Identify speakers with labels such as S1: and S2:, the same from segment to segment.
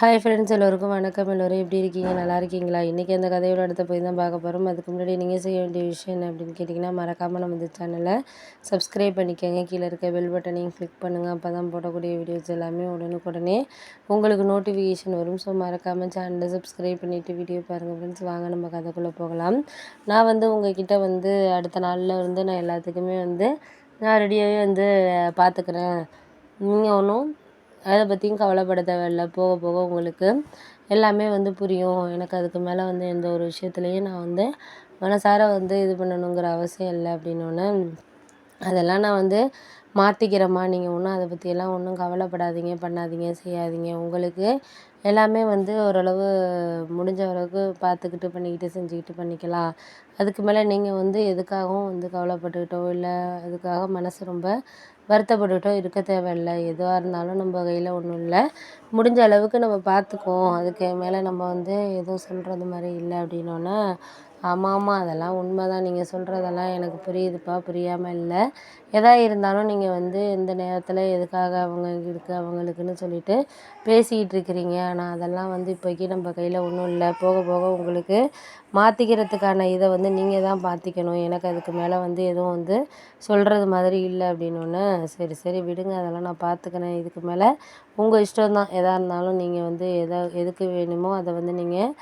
S1: hi friends எல்லோருக்கும் வணக்கம் எல்லோரும் எப்படி இருக்கீங்க நல்லா இருக்கீங்களா இன்றைக்கி அந்த கதையோட இடத்த போய் தான் பார்க்க போகிறோம் அதுக்கு முன்னாடி நீங்கள் செய்ய வேண்டிய விஷயம் என்ன அப்படின்னு கேட்டிங்கன்னா மறக்காமல் நம்ம இந்த சேனலை சப்ஸ்கிரைப் பண்ணிக்கோங்க கீழே இருக்க பெல் பட்டனையும் கிளிக் பண்ணுங்கள் அப்போ தான் போடக்கூடிய வீடியோஸ் எல்லாமே உடனுக்குடனே உங்களுக்கு நோட்டிஃபிகேஷன் வரும் ஸோ மறக்காமல் சேனலை சப்ஸ்கிரைப் பண்ணிவிட்டு வீடியோ பாருங்கள் ஃப்ரெண்ட்ஸ் வாங்க நம்ம கதைக்குள்ளே போகலாம் நான் வந்து கிட்டே வந்து அடுத்த நாளில் வந்து நான் எல்லாத்துக்குமே வந்து நான் ரெடியாகவே வந்து பார்த்துக்குறேன் நீங்கள் ஒன்றும் அதை பற்றியும் கவலைப்பட தேவையில்ல போக போக உங்களுக்கு எல்லாமே வந்து புரியும் எனக்கு அதுக்கு மேலே வந்து எந்த ஒரு விஷயத்துலையும் நான் வந்து மனசார வந்து இது பண்ணணுங்கிற அவசியம் இல்லை அப்படின்னோன்னே அதெல்லாம் நான் வந்து மாற்றிக்கிறேம்மா நீங்கள் ஒன்றும் அதை பற்றியெல்லாம் ஒன்றும் கவலைப்படாதீங்க பண்ணாதீங்க செய்யாதீங்க உங்களுக்கு எல்லாமே வந்து ஓரளவு முடிஞ்ச அளவுக்கு பார்த்துக்கிட்டு பண்ணிக்கிட்டு செஞ்சுக்கிட்டு பண்ணிக்கலாம் அதுக்கு மேலே நீங்கள் வந்து எதுக்காகவும் வந்து கவலைப்பட்டுக்கிட்டோ இல்லை அதுக்காக மனசு ரொம்ப வருத்தப்பட்டுக்கிட்டோ இருக்க தேவையில்லை எதுவாக இருந்தாலும் நம்ம கையில் ஒன்றும் இல்லை முடிஞ்ச அளவுக்கு நம்ம பார்த்துக்குவோம் அதுக்கு மேலே நம்ம வந்து எதுவும் சொல்கிறது மாதிரி இல்லை அப்படின்னோடனே ஆமாம் ஆமாம் அதெல்லாம் உண்மை தான் நீங்கள் சொல்கிறதெல்லாம் எனக்கு புரியுதுப்பா புரியாமல் இல்லை எதா இருந்தாலும் நீங்கள் வந்து இந்த நேரத்தில் எதுக்காக அவங்க இருக்குது அவங்களுக்குன்னு சொல்லிட்டு பேசிக்கிட்டு இருக்கிறீங்க ஆனால் அதெல்லாம் வந்து இப்போக்கி நம்ம கையில் ஒன்றும் இல்லை போக போக உங்களுக்கு மாற்றிக்கிறதுக்கான இதை வந்து நீங்கள் தான் பார்த்திக்கணும் எனக்கு அதுக்கு மேலே வந்து எதுவும் வந்து சொல்கிறது மாதிரி இல்லை அப்படின்னு சரி சரி விடுங்க அதெல்லாம் நான் பார்த்துக்கிறேன் இதுக்கு மேலே உங்கள் இஷ்டம் தான் எதாக இருந்தாலும் நீங்கள் வந்து எதா எதுக்கு வேணுமோ அதை வந்து நீங்கள்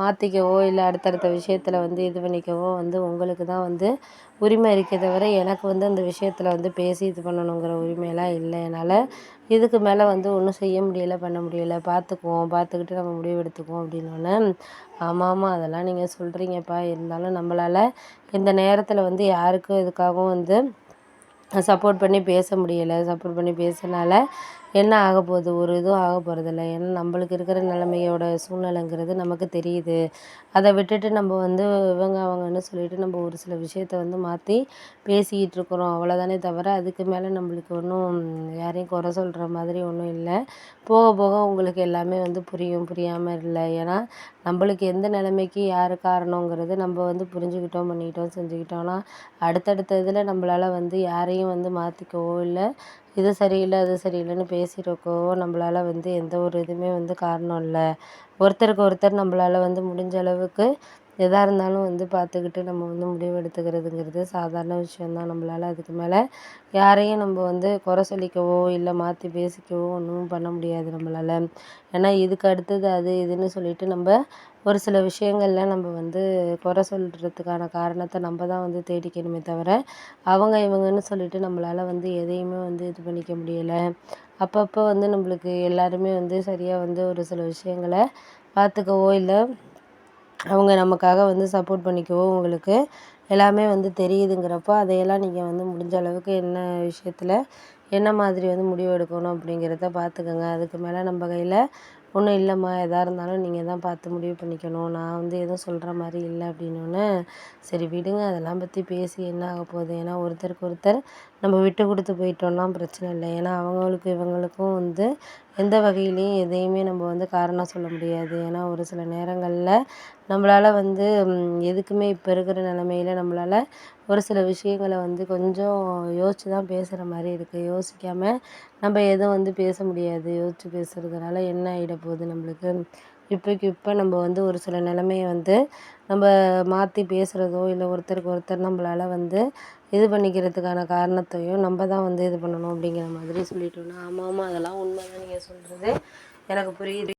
S1: மாற்றிக்கவோ இல்லை அடுத்தடுத்த விஷயத்தில் வந்து இது பண்ணிக்கவோ வந்து உங்களுக்கு தான் வந்து உரிமை இருக்கே தவிர எனக்கு வந்து அந்த விஷயத்தில் வந்து பேசி இது பண்ணணுங்கிற உரிமையெல்லாம் இல்லை என்னால் இதுக்கு மேலே வந்து ஒன்றும் செய்ய முடியலை பண்ண முடியலை பார்த்துக்குவோம் பார்த்துக்கிட்டு நம்ம முடிவு எடுத்துக்குவோம் அப்படின்னோடனே ஆமாம் ஆமாம் அதெல்லாம் நீங்கள் சொல்கிறீங்கப்பா இருந்தாலும் நம்மளால் இந்த நேரத்தில் வந்து யாருக்கும் இதுக்காகவும் வந்து சப்போர்ட் பண்ணி பேச முடியலை சப்போர்ட் பண்ணி பேசினால என்ன ஆக போகுது ஒரு இதுவும் ஆக போகிறதில்ல ஏன்னா நம்மளுக்கு இருக்கிற நிலமையோட சூழ்நிலைங்கிறது நமக்கு தெரியுது அதை விட்டுட்டு நம்ம வந்து இவங்க அவங்கன்னு சொல்லிட்டு நம்ம ஒரு சில விஷயத்த வந்து மாற்றி பேசிக்கிட்டு இருக்கிறோம் அவ்வளோதானே தவிர அதுக்கு மேலே நம்மளுக்கு ஒன்றும் யாரையும் குறை சொல்கிற மாதிரி ஒன்றும் இல்லை போக போக உங்களுக்கு எல்லாமே வந்து புரியும் புரியாமல் இல்லை ஏன்னா நம்மளுக்கு எந்த நிலைமைக்கு யார் காரணங்கிறது நம்ம வந்து புரிஞ்சுக்கிட்டோம் பண்ணிக்கிட்டோம் செஞ்சுக்கிட்டோம்னா அடுத்தடுத்த இதில் நம்மளால் வந்து யாரையும் வந்து மாற்றிக்கவோ இல்லை இது சரியில்லை அது சரியில்லைன்னு பேசிருக்கோ நம்மளால வந்து எந்த ஒரு இதுவுமே வந்து காரணம் இல்லை ஒருத்தருக்கு ஒருத்தர் நம்மளால வந்து முடிஞ்ச அளவுக்கு எதாக இருந்தாலும் வந்து பார்த்துக்கிட்டு நம்ம வந்து முடிவெடுத்துக்கிறதுங்கிறது சாதாரண விஷயந்தான் நம்மளால் அதுக்கு மேலே யாரையும் நம்ம வந்து குறை சொல்லிக்கவோ இல்லை மாற்றி பேசிக்கவோ ஒன்றும் பண்ண முடியாது நம்மளால் ஏன்னா இதுக்கு அடுத்தது அது இதுன்னு சொல்லிட்டு நம்ம ஒரு சில விஷயங்களில் நம்ம வந்து குறை சொல்கிறதுக்கான காரணத்தை நம்ம தான் வந்து தேடிக்கணுமே தவிர அவங்க இவங்கன்னு சொல்லிட்டு நம்மளால் வந்து எதையுமே வந்து இது பண்ணிக்க முடியலை அப்பப்போ வந்து நம்மளுக்கு எல்லாருமே வந்து சரியாக வந்து ஒரு சில விஷயங்களை பார்த்துக்கவோ இல்லை அவங்க நமக்காக வந்து சப்போர்ட் பண்ணிக்கவோ உங்களுக்கு எல்லாமே வந்து தெரியுதுங்கிறப்போ அதையெல்லாம் நீங்கள் வந்து முடிஞ்ச அளவுக்கு என்ன விஷயத்தில் என்ன மாதிரி வந்து முடிவு எடுக்கணும் அப்படிங்கிறத பார்த்துக்கோங்க அதுக்கு மேலே நம்ம கையில் ஒன்றும் இல்லைம்மா எதாக இருந்தாலும் நீங்கள் தான் பார்த்து முடிவு பண்ணிக்கணும் நான் வந்து எதுவும் சொல்கிற மாதிரி இல்லை அப்படின்னோடனே சரி விடுங்க அதெல்லாம் பற்றி பேசி என்ன ஆக போகுது ஏன்னா ஒருத்தருக்கு ஒருத்தர் நம்ம விட்டு கொடுத்து போயிட்டோம்னா பிரச்சனை இல்லை ஏன்னா அவங்களுக்கு இவங்களுக்கும் வந்து எந்த வகையிலேயும் எதையுமே நம்ம வந்து காரணம் சொல்ல முடியாது ஏன்னா ஒரு சில நேரங்களில் நம்மளால் வந்து எதுக்குமே இப்போ இருக்கிற நிலமையில நம்மளால ஒரு சில விஷயங்கள வந்து கொஞ்சம் யோசித்து தான் பேசுகிற மாதிரி இருக்குது யோசிக்காமல் நம்ம எதுவும் வந்து பேச முடியாது யோசித்து பேசுகிறதுனால என்ன ஆகிடப்போகுது நம்மளுக்கு இப்போக்கு இப்போ நம்ம வந்து ஒரு சில நிலமைய வந்து நம்ம மாற்றி பேசுகிறதோ இல்லை ஒருத்தருக்கு ஒருத்தர் நம்மளால் வந்து இது பண்ணிக்கிறதுக்கான காரணத்தையும் நம்ம தான் வந்து இது பண்ணணும் அப்படிங்கிற மாதிரி சொல்லிட்டோன்னா ஆமாம் ஆமாம் அதெல்லாம் உண்மை தான் நீங்கள் சொல்கிறது எனக்கு புரியுது